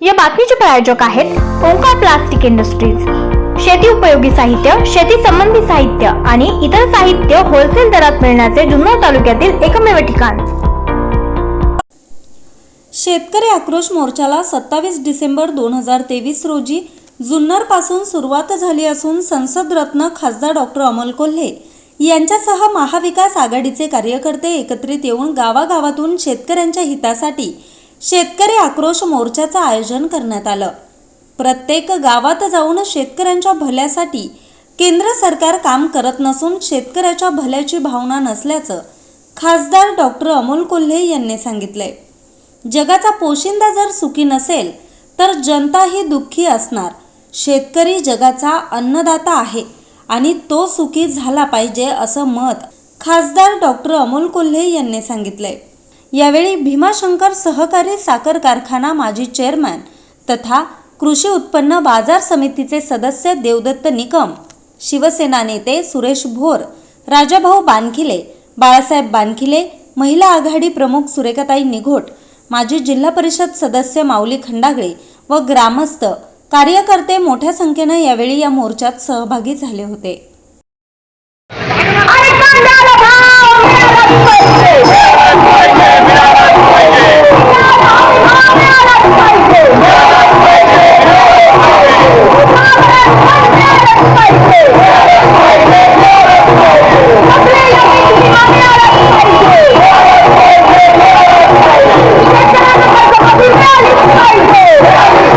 या बातमीचे प्रायोजक आहेत ओंकार प्लास्टिक इंडस्ट्रीज. शेती उपयोगी साहित्य शेती संबंधी साहित्य आणि इतर साहित्य होलसेल दरात मिळण्याचे जुन्नर तालुक्यातील एकमेव ठिकाण. शेतकरी आक्रोश मोर्चाला सत्तावीस डिसेंबर दोन हजार तेवीस रोजी जुन्नरपासून सुरुवात झाली असून संसद रत्न खासदार डॉक्टर अमोल कोल्हे यांच्यासह महाविकास आघाडीचे कार्यकर्ते एकत्रित येऊन गावागावातून शेतकऱ्यांच्या हितासाठी शेतकरी आक्रोश मोर्चाचं आयोजन करण्यात आलं. प्रत्येक गावात जाऊन शेतकऱ्यांच्या भल्यासाठी केंद्र सरकार काम करत नसून शेतकऱ्याच्या भल्याची भावना नसल्याचं खासदार डॉक्टर अमोल कोल्हे यांनी सांगितलंय. जगाचा पोशिंदा जर सुखी नसेल तर जनताही दुःखी असणार. शेतकरी जगाचा अन्नदाता आहे आणि तो सुखी झाला पाहिजे असं मत खासदार डॉक्टर अमोल कोल्हे यांनी सांगितलंय. यावेळी भीमाशंकर सहकारी साखर कारखाना माजी चेअरमॅन तथा कृषी उत्पन्न बाजार समितीचे सदस्य देवदत्त निकम शिवसेना नेते सुरेश भोर राजाभाऊ बानखिले बाळासाहेब बानखिले महिला आघाडी प्रमुख सुरेखाताई निघोट माजी जिल्हा परिषद सदस्य माऊली खंडागळे व ग्रामस्थ कार्यकर्ते मोठ्या संख्येनं यावेळी या मोर्चात सहभागी झाले होते.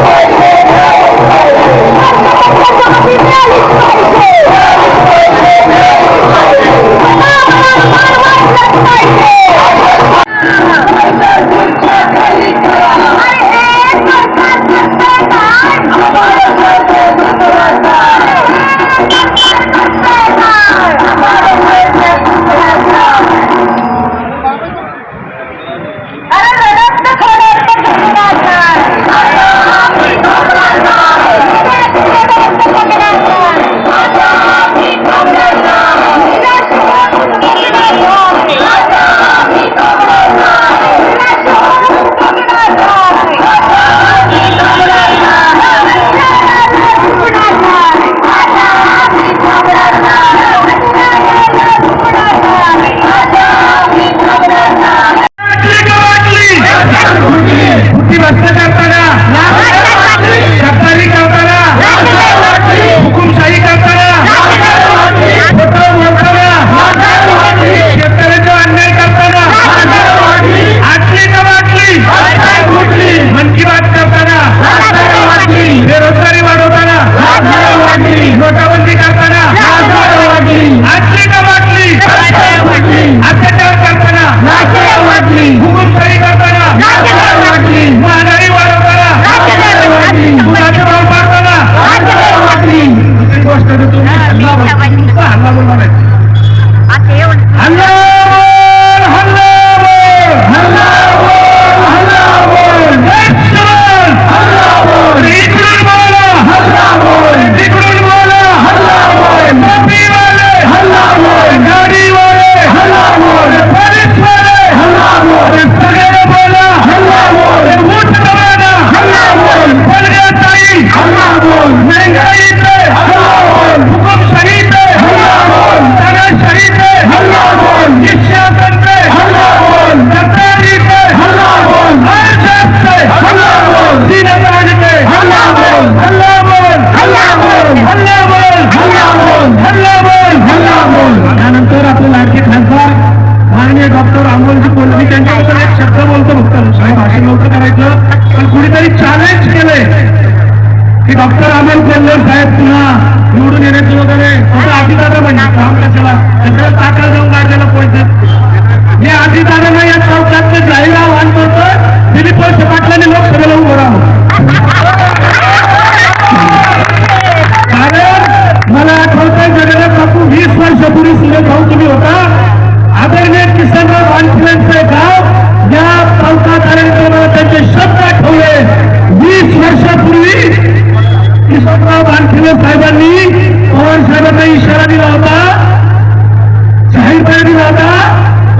Fight!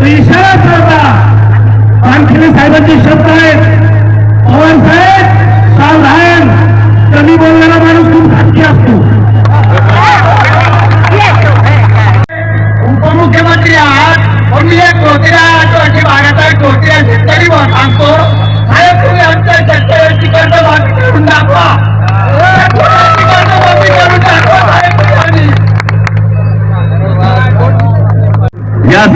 इशारा करता. आणखी साहेबांचे शब्द आहेत. पवार साहेब सावधान कमी बोलणारा माणूस खूप खाती असतो. उपमुख्यमंत्री आहात. पण मी एक टोचऱ्या आठवणी भागात आहे टोचऱ्या शेतकरी सांगतो. साहेब तुम्ही आमच्या शेतकऱ्यांची कर्ज माफी करून दाखवा.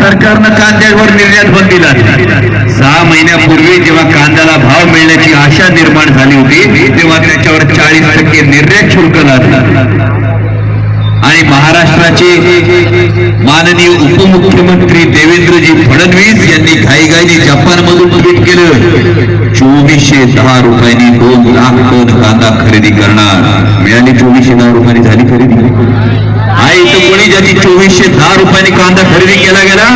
सरकारनं कांद्यावर निर्यात बंदी लागली सहा महिन्यापूर्वी जेव्हा कांद्याला भाव मिळण्याची आशा निर्माण झाली होती तेव्हा त्याच्यावर चाळीस टक्के निर्यात शुल्क लागला. आणि महाराष्ट्राचे माननीय उपमुख्यमंत्री देवेंद्रजी फडणवीस यांनी घाईघाईने जपानमधून ट्विट केलं चोवीसशे दहा रुपयांनी दोन लाख टन कांदा खरेदी करणार. मिळाली चोवीसशे दहा रुपयांनी झाली खरेदी. आहे इथं कोणी ज्यांनी चोवीसशे दहा रुपयांनी कांदा खरेदी केला गेला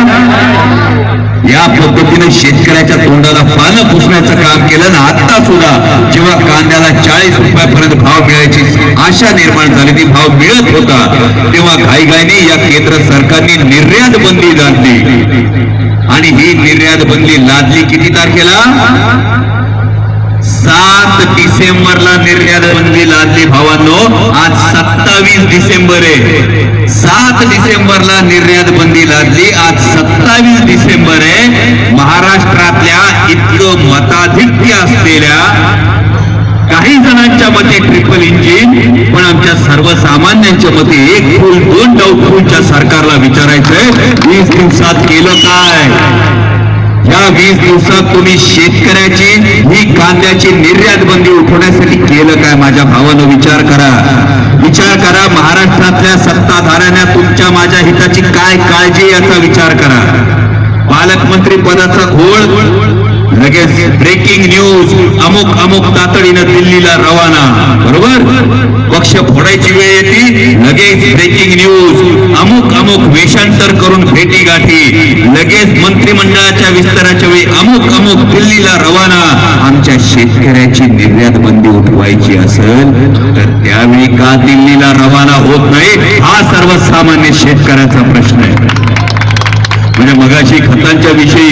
या पद्धतीने शेतकऱ्याच्या तोंडाला पानं पुसण्याचं काम केलं ना आता सुद्धा जेव्हा कांद्याला चाळीस रुपयापर्यंत भाव मिळायची आशा निर्माण झाली ती भाव मिळत होता तेव्हा घाईघाईने या केंद्र सरकारने निर्यात बंदी लादली. आणि ही निर्यात बंदी लादली किती तारखेला? सात डिसेंबरला निर्यात बंदी लादली भावांनो. आज सत्तावीस डिसेंबर. आहे सात डिसेंबरला निर्यात बंदी लादली. आज सत्तावीस डिसेंबर. आहे महाराष्ट्रातल्या इतकं मताधिक्य असलेल्या काही जणांच्या मते ट्रिपल इंजिन पण आमच्या सर्वसामान्यांच्या मते एक फुल दोन डाऊटफुलच्या सरकारला विचारायचंय. वीस दिवसात केलं काय? या वीस दिवसात तुम्ही शेतकऱ्याची ही कांद्याची निर्यात बंदी उठवण्यासाठी केलं काय? माझ्या भावानं विचार करा. विचार करा महाराष्ट्रातल्या सत्ताधाऱ्यांना तुमच्या माझ्या हिताची काय काळजी याचा विचार करा. पालकमंत्री पदाचा घोळ. लगेच ब्रेकिंग न्यूज. अमुक अमुक तातडीनं दिल्लीला रवाना. बरोबर? पक्ष फोडायची वेळ येते लगेच ब्रेकिंग न्यूज. अमुक अमुक वेषांतर करून भेटी गाठी लगेच मंत्रिमंडळाच्या विस्ताराच्या वेळी अमुक अमुक दिल्लीला रवाना आमच्या शेतकऱ्याची निर्यात बंदी उठवायची असेल तर त्यावेळी का दिल्लीला रवाना होत नाही? हा सर्वसामान्य शेतकऱ्याचा प्रश्न आहे. म्हणजे मगाशी खतांच्या विषयी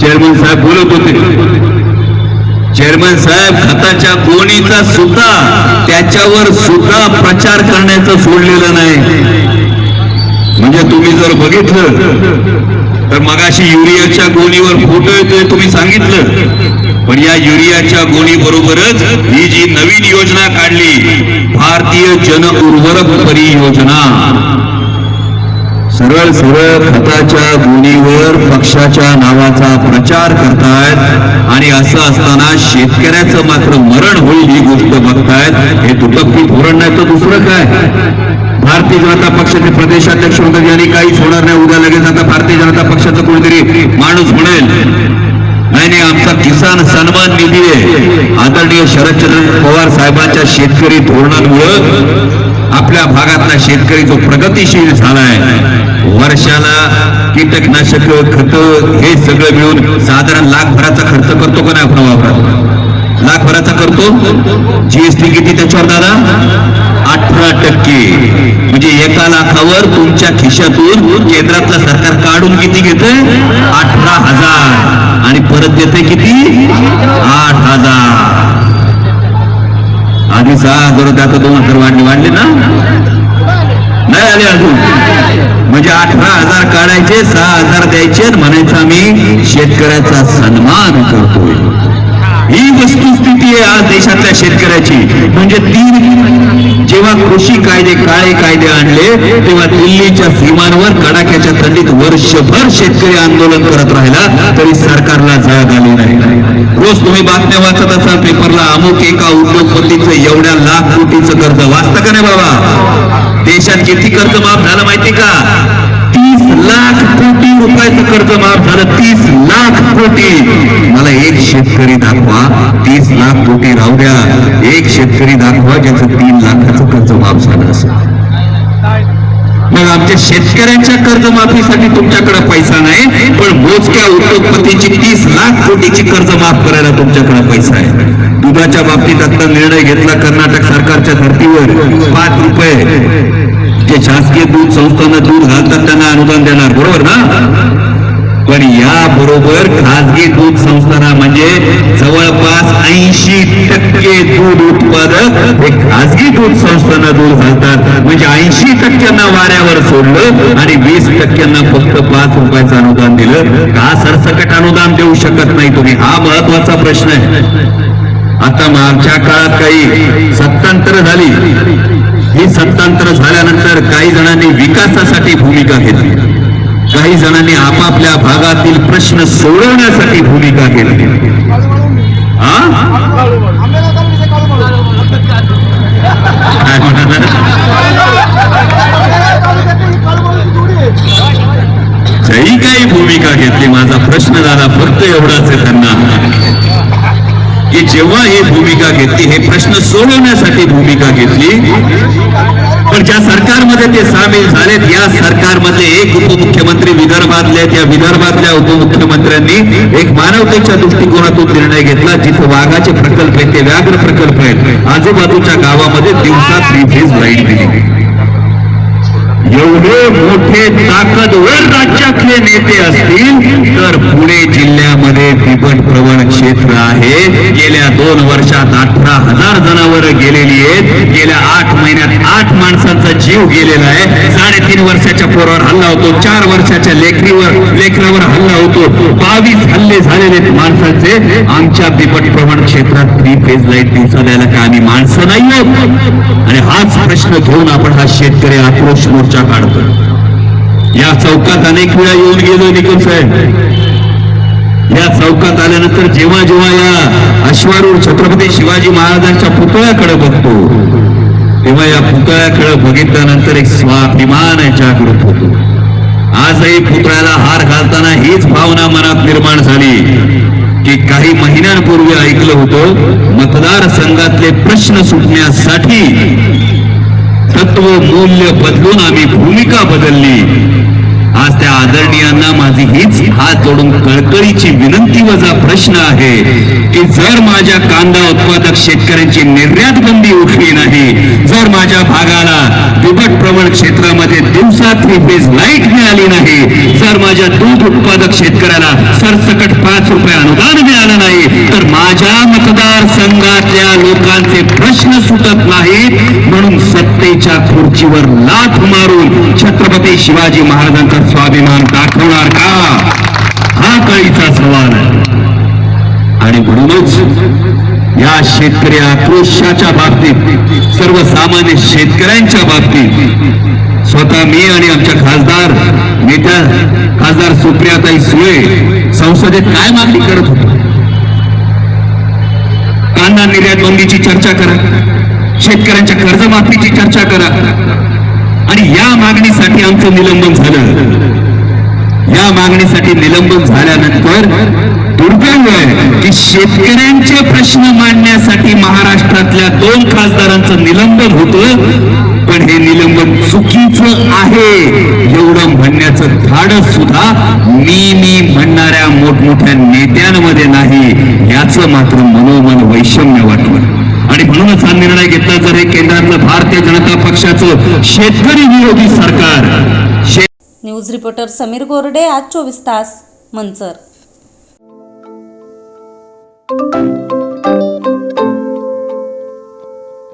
चेअरमन साहेब बोलत होते. चेअरमन साहेब खताच्या कोणीचा सुद्धा त्याच्यावर सुद्धा प्रचार करण्याचं सोडलेलं नाही. म्हणजे तुम्ही जर बघितलं तर मगाशी युरियाच्या गोणीवर फोटो येतोय तुम्ही सांगितलं. पण या युरियाच्या गोणी बरोबरच ही जी नवीन योजना काढली भारतीय जन उर्वरक परियोजना. सरळ सरळ खताच्या गुणीवर पक्षाच्या नावाचा प्रचार करतायत आणि असं असताना शेतकऱ्याचं मात्र मरण होईल ही गोष्ट बघतायत. हे दुटप्पी धोरण नाही तर दुसरं काय? भारतीय जनता पक्षाचे प्रदेशाध्यक्ष म्हणतात यांनी काहीच होणार नाही. उद्या लगेच आता भारतीय जनता पक्षाचा कोणीतरी माणूस म्हणेल. नाही नाही आमचा किसान सन्मान निधी आहे. आदरणीय शरदचंद्र पवार साहेबांच्या शेतकरी धोरणांमुळं आपल्या भागातला शेतकरी जो प्रगतीशील झालाय वर्षाला कीटकनाशक खत हे सगळं मिळून साधारण लाखभराचा खर्च करतो का नाही आपण वापरात? लाखभराचा करतो. जीएसटी किती त्याच्यावर दादा? अठरा टक्के. म्हणजे एका लाखावर तुमच्या खिशातून केंद्रातलं सरकार काढून किती घेत अठरा हजार. आणि परत देते किती? आठ हजार. आधी सहा हजार होते आता दोन हजार वाढले. वाढले ना? नाही आले अजून. म्हणजे अठरा हजार काढायचे सहा हजार द्यायचे आणि म्हणायचं आम्ही शेतकऱ्याचा सन्मान करतोय. ही वस्तुस्थिती आहे आज देशातल्या शेतकऱ्याची. म्हणजे तीन जेव्हा कृषी कायदे काळे कायदे आणले तेव्हा दिल्लीच्या सीमांवर कडाक्याच्या थंडीत वर्षभर शेतकरी आंदोलन करत राहिला तरी सरकारला जाग आली नाही. रोज तुम्ही बातम्या वाचत असाल पेपरला अमुक एका उद्योगपतीचं एवढ्या लाख कोटीचं कर्ज वाचतं का नाही बाबा? देशात किती कर्ज माफ झालं माहिती का? तीस लाख कोटी रुपयाचं कर्ज माफ झालं तीस लाख कोटी. शेतकरी दाखवा तीस लाख कोटी राहू द्या. एक शेतकरी दाखवा ज्याचं तीन लाखाचं कर्ज माफ झालं असं मग आमच्या शेतकऱ्यांच्या कर्जमाफीसाठी तुमच्याकडे पैसा नाही पण मोजक्या उद्योगपतीची तीस लाख कोटीची कर्ज माफ करायला तुमच्याकडे पैसा आहे. दुधाच्या बाबतीत आता निर्णय घेतला कर्नाटक सरकारच्या धर्तीवर. पाच रुपये. जे शासकीय दूध संस्थांना दूध घालतात त्यांना अनुदान देणार. बरोबर ना? पण या बरोबर दूध संस्थाना म्हणजे जवळपास ऐंशी टक्के दूध उत्पादक हे खाजगी दूध संस्थांना दूध घालतात. म्हणजे ऐंशी टक्क्यांना वाऱ्यावर सोडलं आणि वीस टक्क्यांना फक्त पाच रुपयाचं अनुदान दिलं. का सरसकट अनुदान देऊ शकत नाही तुम्ही? हा महत्त्वाचा प्रश्न आहे. आता मागच्या काळात काही सत्तांतर झाली. ही सत्तांतर झाल्यानंतर काही जणांनी विकासासाठी भूमिका घेतली. काही जणांनी आपापल्या भागातील प्रश्न सोडवण्यासाठी भूमिका घेतली हा? जरी काही भूमिका घेतली माझा प्रश्न झाला फक्त एवढाच आहे त्यांना. की जेव्हा ही भूमिका घेतली हे प्रश्न सोडवण्यासाठी भूमिका घेतली पण ज्या सरकारमध्ये ते सामील झालेत या सरकारमधले एक उपमुख्यमंत्री विदर्भातले त्या विदर्भातल्या उपमुख्यमंत्र्यांनी एक मानवतेच्या दृष्टिकोनातून निर्णय घेतला जिथे वाघाचे प्रकल्प आहेत ते व्याघ्र प्रकल्प आहेत. आजूबाजूच्या गावामध्ये दिवसात थ्री फेज लाइट दिली एवढे मोठे ताकदवर राज्यातले नेते असतील तर पुणे जिल्ह्यामध्ये बिबट प्रवण क्षेत्र आहे. गेल्या दोन वर्षात अठरा हजार जनावर गेलेली आहेत. गेल्या आठ महिन्यात आठ माणसांचा जीव गेलेला आहे. साडेतीन वर्षाच्या पोरावर हल्ला होतो चार वर्षाच्या लेकरीवर लेकरावर हल्ला होतो. बावीस हल्ले झालेले आहेत माणसाचे. आमच्या बिबट प्रवण क्षेत्रात थ्री फेज लाइट दिवसा द्यायला काय आम्ही माणसं नाही आहोत आणि हाच प्रश्न घेऊन आपण हा शेतकरी आक्रोश मोर्चा काढतो या चौकात अनेक वेळा येऊन गेलो निकम साहेब. या चौकात आल्यानंतर जेव्हा जेव्हा या अश्वारूढ छत्रपती शिवाजी महाराजांच्या पुतळ्याकडे बघतो तेव्हा या पुतळ्याकडे बघितल्यानंतर एक स्वाभिमान जागृत होतो. आजही पुतळ्याला हार घालताना हीच भावना मनात निर्माण झाली की काही महिन्यांपूर्वी ऐकलं होतं मतदारसंघातले प्रश्न सुटण्यासाठी तत्व मूल्य बदलून आम्ही भूमिका बदलली. आज त्या आदरणीयांना माझी हीच हात जोडून कळकळीची विनंती वजा प्रश्न आहे की जर माझ्या कांदा उत्पादक शेतकऱ्यांची निर्यात बंदी उठली नाही जर माझ्या भागाला बिबट प्रवण क्षेत्रामध्ये दिवसा थ्री फेज लाइट मिळाली नाही जर माझ्या दूध उत्पादक शेतकऱ्याला सरसकट पाच रुपये अनुदान मिळालं नाही तर माझ्या मतदारसंघातल्या लोकांचे प्रश्न सुटत नाहीत म्हणून सत्तेच्या खुर्चीवर लाथ मारून छत्रपती शिवाजी महाराजांचा स्वाभिमान दाखवणार का? हा कळीचा सवाल आहे. आणि म्हणूनच या शेतकरी आक्रोशाच्या बाबतीत सर्वसामान्य शेतकऱ्यांच्या बाबतीत स्वतः मी आणि आमच्या खासदार नेत्या खासदार सुप्रियाताई सुळे संसदेत काय मागणी करत होतो? कांदा निर्यात बंदीची चर्चा करा. शेतकऱ्यांच्या कर्जमाफीची चर्चा करा. आणि या मागणीसाठी आमचं निलंबन झालं. या मागणीसाठी निलंबन झाल्यानंतर दुर्दैव आहे की शेतकऱ्यांचे प्रश्न मांडण्यासाठी महाराष्ट्रातल्या दोन खासदारांचं निलंबन होतं पण हे निलंबन चुकीचं आहे. एवढं म्हणण्याचं धाडस सुद्धा मी मी म्हणणाऱ्या मोठमोठ्या नेत्यांमध्ये नाही. याचं मात्र मनोमन वैषम्य वाटलं. आणि म्हणूनच हा निर्णय घेतला जर हे केंद्रातलं भारतीय जनता पक्षाचं शेतकरी विरोधी सरकार. शेत न्यूज रिपोर्टर समीर गोरडे आज चोवीस तास मंचर.